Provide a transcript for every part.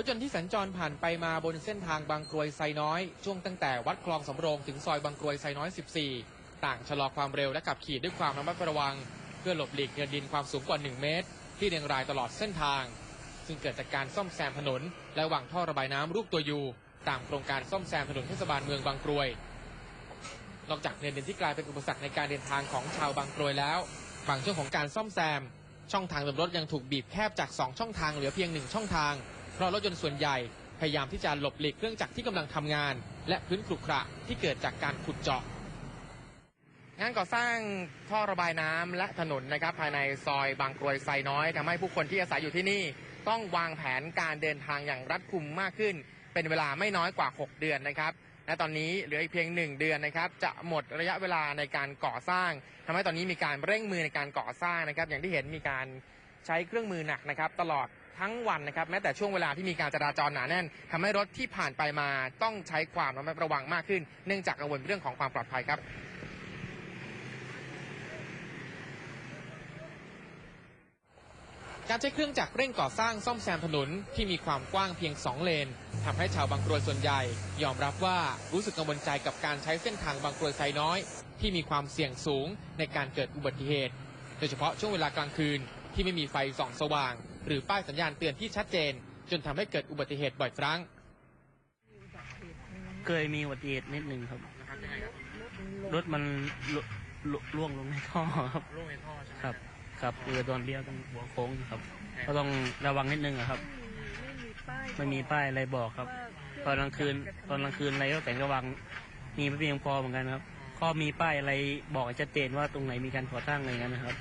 ถยนต์ที่สัญจรผ่านไปมาบนเส้นทางบางกรวยไซน้อย ช่วงตั้งแต่วัดคลองสำโรงถึงซอยบางกรวยไซน้อย 14 ต่างชะลอความเร็วและขับขี่ด้วยความระมัดระวัง เพื่อหลบหลีกเนินดินความสูงกว่า 1 เมตร ที่เรียงรายตลอดเส้นทาง ซึ่งเกิดจากการซ่อมแซมถนน และวางท่อระบายน้ำรูปตัวยูตามโครงการซ่อมแซมถนนเทศบาลเมืองบางกรวย นอกจากเนินดินที่กลายเป็นอุปสรรคในการเดินทางของชาวบางกรวยแล้วบางช่วงของการซ่อมแซม ช่องทางเดินรถยังถูกบีบแคบจาก 2 ช่องทางเหลือเพียง 1 ช่องทาง ราะรถยนต์ส่วนใหญ่พยายามที่จะหลบหลีกเครื่องจักรที่กำลังทำงาน และพื้นขรุขระที่เกิดจากการขุดเจาะงานก่อสร้างท่อระบายน้ำและถนนนะครับภายในซอยบางกรวยไซน้อยทำให้ผู้คนที่อาศัยอยู่ที่นี่ ต้องวางแผนการเดินทางอย่างรัดกุมมากขึ้น เป็นเวลาไม่น้อยกว่า 6 เดือนนะครับและตอนนี้เหลืออีกเพียง 1 เดือนนะครับ จะหมดระยะเวลาในการก่อสร้างทำให้ตอนนี้มีการเร่งมือในการก่อสร้างนะครับ อย่างที่เห็นมีการใช้เครื่องมือหนักนะครับ ตลอดทั้งวันนะครับแม้แต่ช่วงเวลาที่มีการจราจรหนาแน่นทำให้รถที่ผ่านไปมาต้องใช้ความระมัดระวังมากขึ้น เนื่องจากกังวลเรื่องของความปลอดภัยครับการใช้เครื่องจักรเร่งก่อสร้างซ่อมแซมถนนที่มีความกว้างเพียง 2 เลนทำให้ชาวบางกรวยส่วนใหญ่ ยอมรับว่ารู้สึกกังวลใจกับการใช้เส้นทางบางกรวยไซน้อย ที่มีความเสี่ยงสูงในการเกิดอุบัติเหตุ โดยเฉพาะช่วงเวลากลางคืนที่ไม่มีไฟส่องสว่าง หรือป้ายสัญญาณเตือนที่ชัดเจน จนทำให้เกิดอุบัติเหตุบ่อยครั้ง เคยมีอุบัติเหตุนิดหนึ่งครับรถมันลลล่วงลงในท่อครับร่วงในท่อใช่ไหมครับ ครับคือตอนเลี้ยวตรงหัวโค้งครับ ก็ต้องระวังนิดนึงอะครับไม่มีป้ายอะไรบอกครับ ตอนกลางคืน ตอนกลางคืนอะไรก็แต่งระวัง มีไม่เพียงพอเหมือนกันครับ ก็มีป้ายอะไรบอกชัดเจนว่าตรงไหนมีการก่อสร้างอะไรอย่างนั้นนะครับ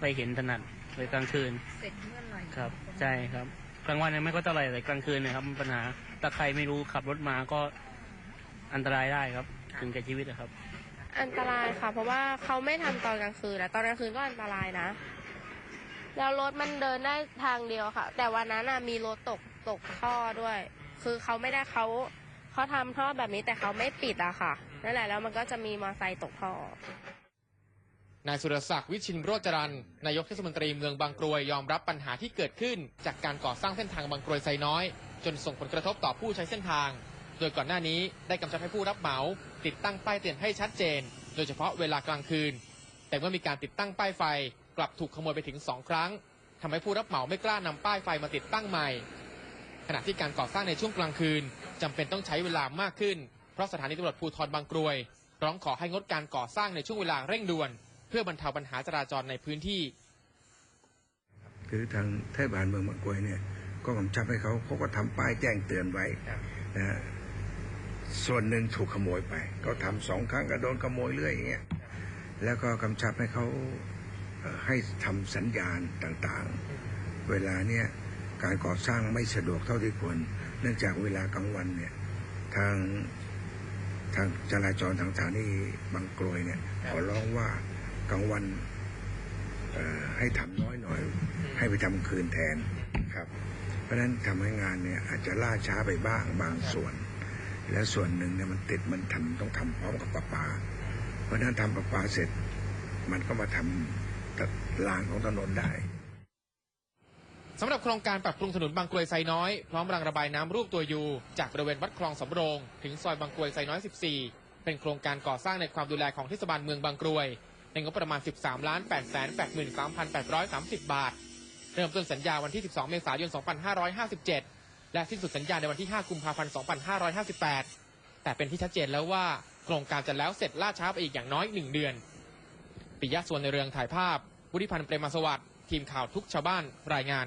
ไปเห็นถนัด เลยกลางคืน เสร็จเมื่อไหร่ครับ ใช่ครับ กลางวันยังไม่ก็เท่าไหร่แต่กลางคืนเนะครับมันปัญหาถ้าใครไม่รู้ขับรถมาก็อันตรายได้ครับ ถึงแก่ชีวิตนะครับ อันตรายค่ะ เพราะว่าเขาไม่ทำตอนกลางคืนแล้วตอนกลางคืนก็อันตรายนะแล้วรถมันเดินได้ทางเดียวค่ะ แต่วันนั้นน่ะมีรถตกตกท่อด้วย คือเขาไม่ได้เขาเขาทำท่อแบบนี้แต่เขาไม่ปิดอะค่ะนั่นแหละแล้วมันก็จะมีมอเตอร์ไซค์ตกท่อ นายสุรศักดิ์วิชินโรจรันนายกเทศมนตรีเมืองบางกรวยยอมรับปัญหาที่เกิดขึ้น จากการก่อสร้างเส้นทางบางกรวยไซน้อย จนส่งผลกระทบต่อผู้ใช้เส้นทาง โดยก่อนหน้านี้ได้กำชับให้ผู้รับเหมา ติดตั้งป้ายเตือนให้ชัดเจน โดยเฉพาะเวลากลางคืน แต่เมื่อมีการติดตั้งป้ายไฟ กลับถูกขโมยไปถึง2ครั้งทำให้ผู้รับเหมาไม่กล้านำป้ายไฟมาติดตั้งใหม่ ขณะที่การก่อสร้างในช่วงกลางคืนจำเป็นต้องใช้เวลามากขึ้นเพราะสถานีตำรวจภูธรบางกรวย ร้องขอให้งดการก่อสร้างในช่วงเวลาเร่งด่วน พื่อบรรเทาปัญหาจราจรในพื้นที่ คือทางเทศบาลเมืองบางกรวยเนี่ย ก็กำชับให้เขาเขาก็ทำป้ายแจ้งเตือนไว้นะฮะส่วนหนึ่งถูกขโมยไป ก็ทำสองครั้งก็โดนขโมยเรื่อยอย่างเงี้ยแล้วก็กำชับให้เขาเอ่อให้ทำสัญญาณต่างๆ เวลาเนี่ยการก่อสร้างไม่สะดวกเท่าที่ควร เนื่องจากเวลากลางวันเนี่ยทางทางจราจรทางสถานีบางกรวยเนี่ยขอร้องว่า กลางวันเอ่อให้ทำน้อยหน่อย ให้ไปทำคืนแทนครับ เพราะฉะนั้นทำให้งานเนี่ยอาจจะล่าช้าไปบ้างบางส่วน และส่วนหนึ่งเนี่ยมันติดมันทำต้องทำพร้อมกับประปา เพราะฉะนั้นทำประปาเสร็จ มันก็มาทำรางของถนนได้สำหรับโครงการปรับปรุงถนนบางกรวยไซน้อย พร้อมรางระบายน้ำรูปตัวยูจากบริเวณวัดคลองสำโรง ถึงซอยบางกรวยไซน้อย 14 เป็นโครงการก่อสร้างในความดูแลของเทศบาลเมืองบางกรวย ในงบประมาณ 13ล้าน8 8 3 8 3 0 บาท เริ่มต้นสัญญาวันที่ 12 เมษายน 2557 และสิ้นสุดสัญญาในวันที่ 5 กุมภาพันธ์ 2558 แต่เป็นที่ชัดเจนแล้วว่าโครงการจะแล้วเสร็จล่าช้าไปอีกอย่างน้อย 1 เดือน ปิยะส่วนในเรืองถ่ายภาพ วุฒิพันธ์เปรมสวัสดิ์ทีมข่าวทุกชาวบ้านรายงาน